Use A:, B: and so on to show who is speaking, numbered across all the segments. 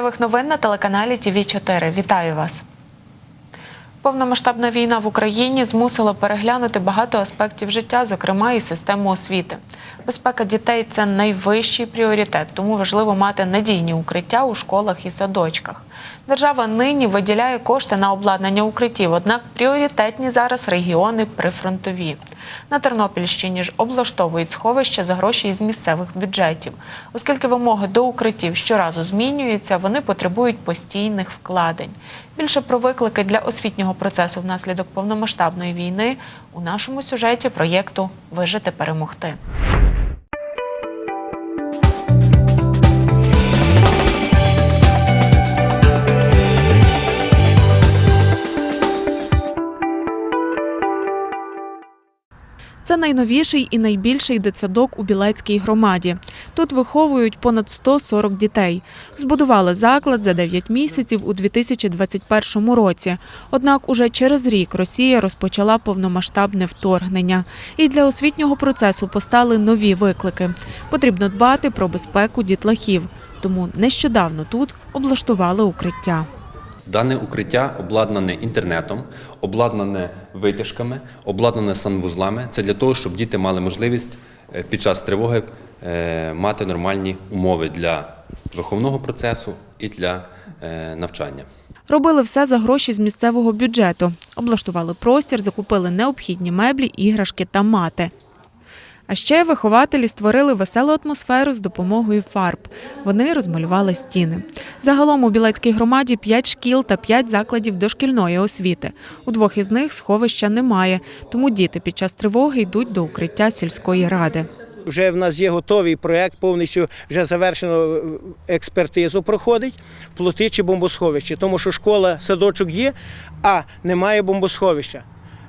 A: Місцевих новин на телеканалі ТВ 4 Вітаю вас. Повномасштабна війна в Україні змусила переглянути багато аспектів життя, зокрема і систему освіти. Безпека дітей це найвищий пріоритет, тому важливо мати надійні укриття у школах і садочках. Держава нині виділяє кошти на обладнання укриттів, однак пріоритетні зараз регіони прифронтові. На Тернопільщині ж облаштовують сховища за гроші із місцевих бюджетів. Оскільки вимоги до укриттів щоразу змінюються, вони потребують постійних вкладень. Більше про виклики для освітнього процесу внаслідок повномасштабної війни у нашому сюжеті проєкту Вижити перемогти. Це найновіший і найбільший дитсадок у Білецькій громаді. Тут виховують понад 140 дітей. Збудували заклад за 9 місяців у 2021 році. Однак уже через рік Росія розпочала повномасштабне вторгнення. І для освітнього процесу постали нові виклики. Потрібно дбати про безпеку дітлахів. Тому нещодавно тут облаштували укриття.
B: Дане укриття обладнане інтернетом, обладнане витяжками, обладнане санвузлами. Це для того, щоб діти мали можливість е, під час тривоги е, мати нормальні умови для виховного процесу і для е, навчання.
A: Робили все за гроші з місцевого бюджету. Облаштували простір, закупили необхідні меблі, іграшки та мати. А ще вихователі створили веселу атмосферу з допомогою фарб. Вони розмалювали стіни. Загалом у Білецькій громаді 5 шкіл та 5 закладів дошкільної освіти. У двох із них сховища немає, тому діти під час тривоги йдуть до укриття сільської ради.
C: Вже в нас є готовий проект, повністю вже завершено експертизу проходить плоти чи бомбосховище. Тому що школа, садочок є, а немає бомбосховища.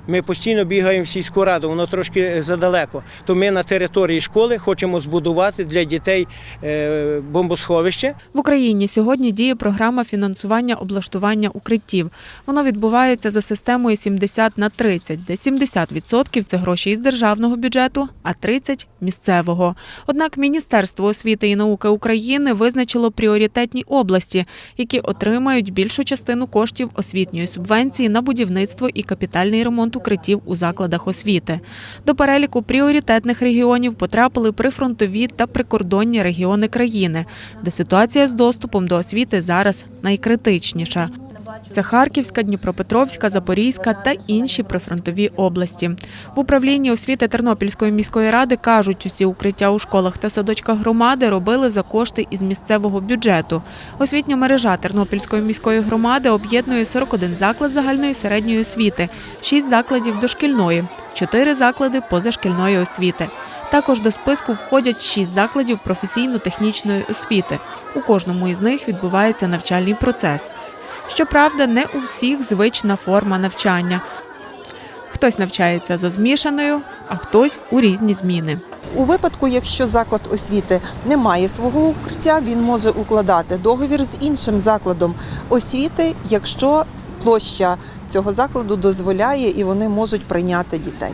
C: Ми постійно бігаємо в сільську раду, воно трошки задалеко. То ми на території школи хочемо збудувати для дітей е, бомбосховище.
A: В Україні сьогодні діє програма фінансування облаштування укриттів. Воно відбувається за системою 70 на 30, де 70% – це гроші із державного бюджету, а 30% – місцевого. Однак Міністерство освіти і науки України визначило пріоритетні області, які отримають більшу частину коштів освітньої субвенції на будівництво і капітальний ремонт укриттів у закладах освіти. До переліку пріоритетних регіонів потрапили прифронтові та прикордонні регіони країни, де ситуація з доступом до освіти зараз найкритичніша. Це Харківська, Дніпропетровська, Запорізька та інші прифронтові області. В управлінні освіти Тернопільської міської ради кажуть, усі укриття у школах та садочках громади робили за кошти із місцевого бюджету. Освітня мережа Тернопільської міської громади об'єднує 41 заклад загальної середньої освіти, 6 закладів дошкільної, 4 заклади позашкільної освіти. Також до списку входять 6 закладів професійно-технічної освіти. У кожному із них відбувається навчальний процес. Щоправда, не у всіх звична форма навчання. Хтось навчається за змішаною, а хтось у різні зміни.
D: У випадку, якщо заклад освіти не має свого укриття, він може укладати договір з іншим закладом освіти, якщо площа цього закладу дозволяє і вони можуть прийняти дітей.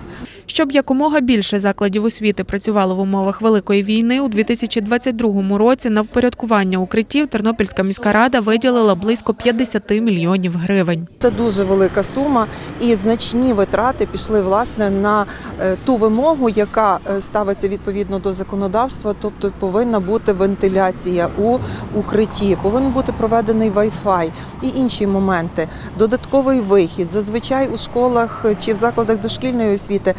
A: Щоб якомога більше закладів освіти працювало в умовах великої війни, у 2022 році на впорядкування укриттів Тернопільська міська рада виділила близько 50 мільйонів гривень.
D: Це дуже велика сума, і значні витрати пішли власне на е, ту вимогу, яка е, ставиться відповідно до законодавства, тобто повинна бути вентиляція у укритті, повинен бути проведений Wi-Fi і інші моменти. Додатковий вихід. Зазвичай у школах чи в закладах дошкільної освіти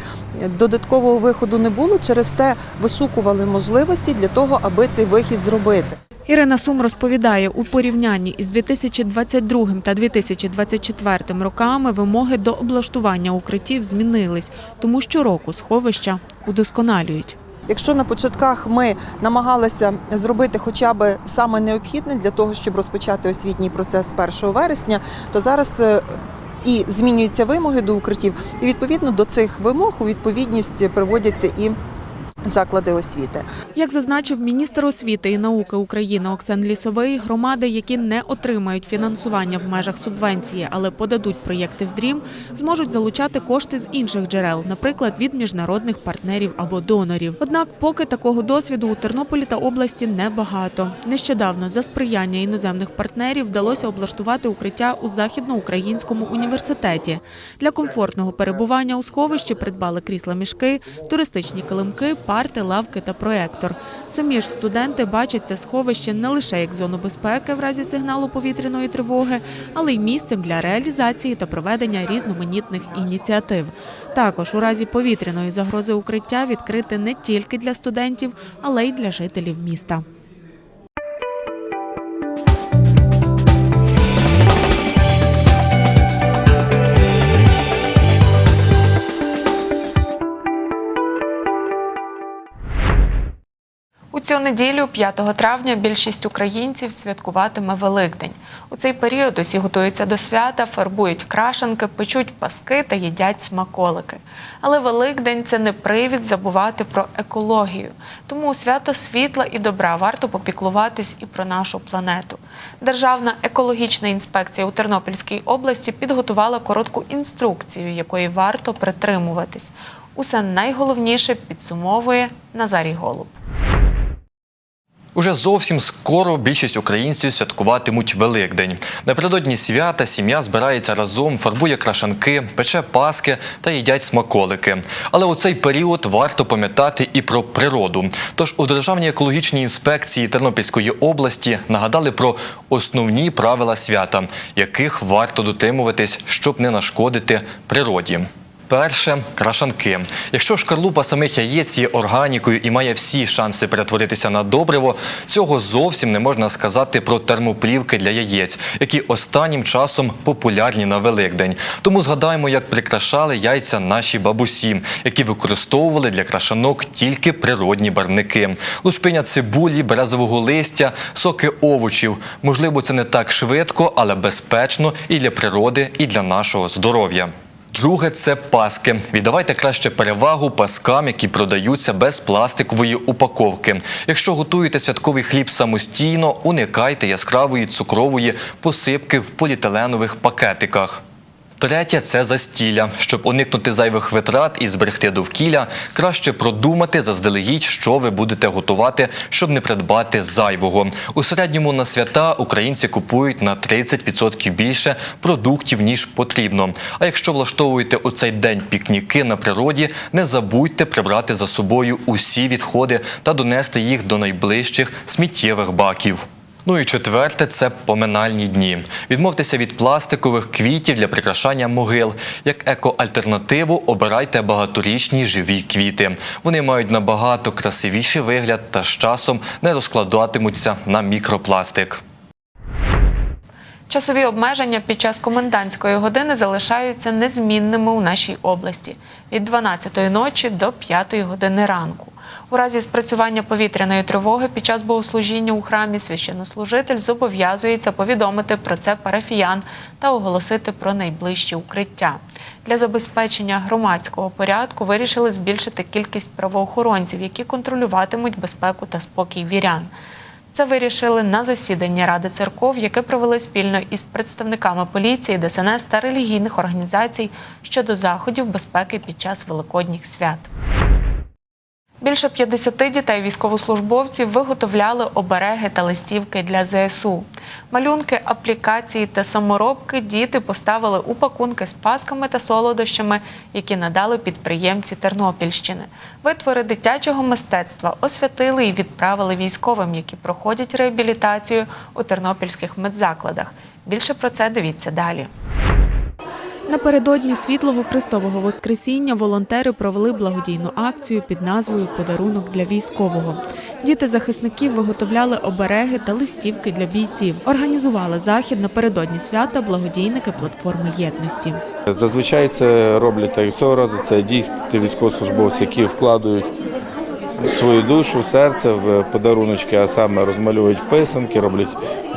D: додаткового виходу не було. Через те вишукували можливості для того, аби цей вихід зробити.
A: Ірина Сум розповідає, у порівнянні із 2022 та 2024 роками вимоги до облаштування укриттів змінились, тому щороку сховища удосконалюють.
D: Якщо на початках ми намагалися зробити хоча б саме необхідне для того, щоб розпочати освітній процес з 1 вересня, то зараз е, і змінюються вимоги до укриттів, і відповідно до цих вимог у відповідність приводяться і заклади освіти.
A: Як зазначив міністр освіти і науки України Оксан Лісовий, громади, які не отримають фінансування в межах субвенції, але подадуть проєкти в дрім, зможуть залучати кошти з інших джерел, наприклад, від міжнародних партнерів або донорів. Однак, поки такого досвіду у Тернополі та області небагато. Нещодавно за сприяння іноземних партнерів вдалося облаштувати укриття у західноукраїнському університеті. Для комфортного перебування у сховищі придбали крісла мішки, туристичні килимки, парти, лавки та проектор. Самі ж студенти бачать це сховище не лише як зону безпеки в разі сигналу повітряної тривоги, але й місцем для реалізації та проведення різноманітних ініціатив. Також у разі повітряної загрози укриття відкрите не тільки для студентів, але й для жителів міста. Цю неділю, 5 травня, більшість українців святкуватиме Великдень. У цей період усі готуються до свята, фарбують крашенки, печуть паски та їдять смаколики. Але Великдень це не привід забувати про екологію. Тому у свято світла і добра варто попіклуватись і про нашу планету. Державна екологічна інспекція у Тернопільській області підготувала коротку інструкцію, якої варто притримуватись. Усе найголовніше підсумовує Назарій Голуб.
E: Уже зовсім скоро більшість українців святкуватимуть Великдень. Напередодні свята сім'я збирається разом, фарбує крашанки, пече паски та їдять смаколики. Але у цей період варто пам'ятати і про природу. Тож у Державній екологічній інспекції Тернопільської області нагадали про основні правила свята, яких варто дотримуватись, щоб не нашкодити природі. Перше крашанки. Якщо шкарлупа самих яєць є органікою і має всі шанси перетворитися на добриво, цього зовсім не можна сказати про термоплівки для яєць, які останнім часом популярні на Великдень. Тому згадаємо, як прикрашали яйця наші бабусі, які використовували для крашанок тільки природні барвники. Лушпиня цибулі, березового листя, соки овочів. Можливо, це не так швидко, але безпечно і для природи, і для нашого здоров'я. Друге це паски. Віддавайте краще перевагу паскам, які продаються без пластикової упаковки. Якщо готуєте святковий хліб самостійно, уникайте яскравої цукрової посипки в поліетиленових пакетиках. Третє це застілля. Щоб уникнути зайвих витрат і зберегти довкілля, краще продумати заздалегідь, що ви будете готувати, щоб не придбати зайвого. У середньому на свята українці купують на 30% більше продуктів ніж потрібно. А якщо влаштовуєте у цей день пікніки на природі, не забудьте прибрати за собою усі відходи та донести їх до найближчих сміттєвих баків. Ну і четверте це поминальні дні. Відмовтеся від пластикових квітів для прикрашання могил. Як екоальтернативу обирайте багаторічні живі квіти. Вони мають набагато красивіший вигляд та з часом не розкладатимуться на мікропластик.
A: Часові обмеження під час комендантської години залишаються незмінними у нашій області від 12-ї ночі до 5-ї години ранку. У разі спрацювання повітряної тривоги під час богослужіння у храмі священнослужитель зобов'язується повідомити про це парафіян та оголосити про найближчі укриття. Для забезпечення громадського порядку вирішили збільшити кількість правоохоронців, які контролюватимуть безпеку та спокій вірян. Це вирішили на засіданні Ради церков, яке провели спільно із представниками поліції, ДСНС та релігійних організацій щодо заходів безпеки під час великодніх свят. Більше 50 дітей військовослужбовців виготовляли обереги та листівки для ЗСУ. Малюнки, аплікації та саморобки діти поставили у пакунки з пасками та солодощами, які надали підприємці Тернопільщини. Витвори дитячого мистецтва освятили і відправили військовим, які проходять реабілітацію у тернопільських медзакладах. Більше про це дивіться далі. Напередодні світлого Христового Воскресіння волонтери провели благодійну акцію під назвою Подарунок для військового. Діти захисників виготовляли обереги та листівки для бійців. Організували захід напередодні свята благодійники платформи єдності.
F: Зазвичай це роблять так цього разу. Це діти військовослужбовці, які вкладають свою душу, серце в подаруночки, а саме розмальовують писанки, роблять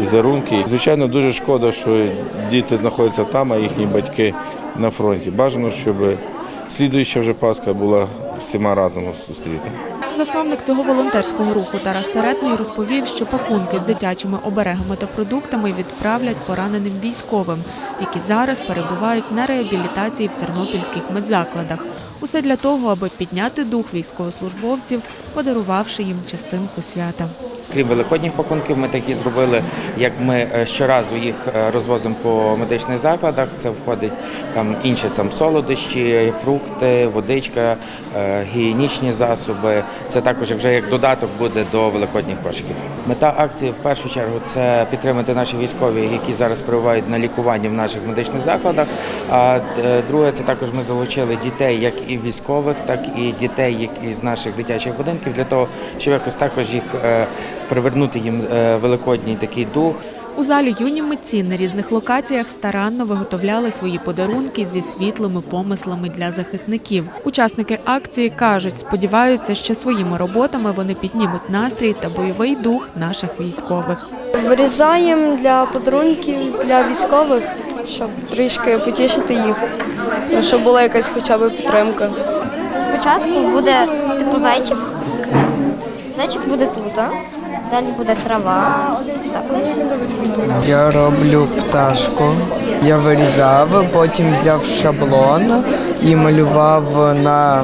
F: візерунки. Звичайно, дуже шкода, що діти знаходяться там, а їхні батьки на фронті. Бажано, щоб слідуюча вже Пасха була всіма разом зустріта.
A: Засновник цього волонтерського руху Тарас Серетний розповів, що пакунки з дитячими оберегами та продуктами відправлять пораненим військовим, які зараз перебувають на реабілітації в тернопільських медзакладах. Усе для того, аби підняти дух військовослужбовців, подарувавши їм частинку свята.
G: Крім великодніх пакунків, ми такі зробили, як ми е, щоразу їх е, розвозимо по медичних закладах. Це входить там інші там солодощі, фрукти, водичка, е, гігієнічні засоби. Це також вже як додаток буде до великодніх кошиків. Мета акції в першу чергу це підтримати наші військові, які зараз перебувають на лікуванні в наших медичних закладах. А е, друге, це також ми залучили дітей, як і військових, так і дітей, як із наших дитячих будинків, для того, щоб якось також їх е, привернути їм е, великодній такий дух.
A: У залі юні митці на різних локаціях старанно виготовляли свої подарунки зі світлими помислами для захисників. Учасники акції кажуть, сподіваються, що своїми роботами вони піднімуть настрій та бойовий дух наших військових.
H: Вирізаємо для подарунків для військових, щоб трішки потішити їх, щоб була якась хоча б підтримка.
I: Спочатку буде типу зайчик. Зайчик буде тут, а? Далі буде трава. Так.
J: Я роблю пташку. Я вирізав, потім взяв шаблон і малював на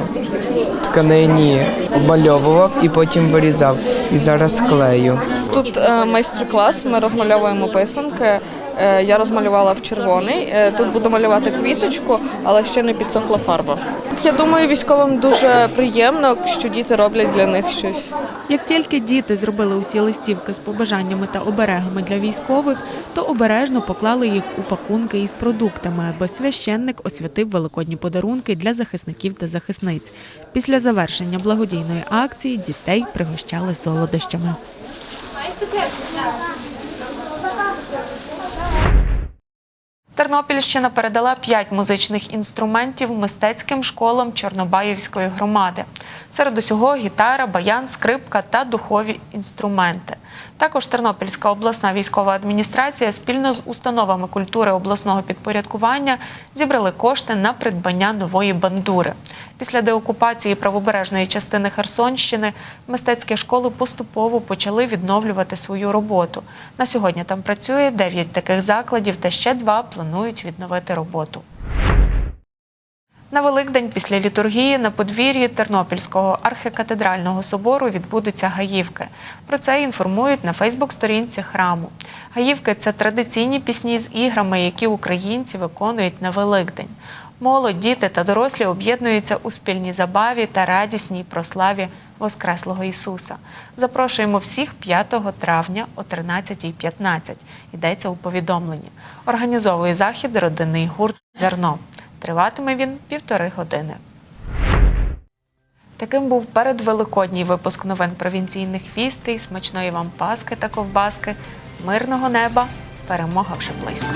J: тканині, обмальовував і потім вирізав. І зараз клею.
K: Тут е, майстер-клас, ми розмальовуємо писанки. Е, Я розмалювала в червоний. Е, Тут буду малювати квіточку, але ще не підсохла фарба. Я думаю, військовим дуже приємно, що діти роблять для них щось.
A: Як тільки діти зробили усі листівки з побажаннями та оберегами для військових, то обережно поклали їх у пакунки із продуктами, аби священник освятив великодні подарунки для захисників та захисниць. Після завершення благодійної акції дітей пригощали солодощами. Тернопільщина передала п'ять музичних інструментів мистецьким школам Чорнобаївської громади. Серед усього гітара, баян, скрипка та духові інструменти. Також Тернопільська обласна військова адміністрація спільно з установами культури обласного підпорядкування зібрали кошти на придбання нової бандури. Після деокупації правобережної частини Херсонщини мистецькі школи поступово почали відновлювати свою роботу. На сьогодні там працює 9 таких закладів, та ще два планують відновити роботу. На Великдень після літургії на подвір'ї Тернопільського архікатедрального собору відбудуться гаївки. Про це інформують на Фейсбук-сторінці храму. Гаївки це традиційні пісні з іграми, які українці виконують на Великдень. Молодь, діти та дорослі об'єднуються у спільній забаві та радісній прославі Воскреслого Ісуса. Запрошуємо всіх 5 травня о 13.15. Йдеться у повідомленні. Організовує захід родинний гурт Зерно. Триватиме він півтори години. Таким був передвеликодній випуск новин провінційних вістей. Смачної вам паски та ковбаски, мирного неба. Перемога вже близько.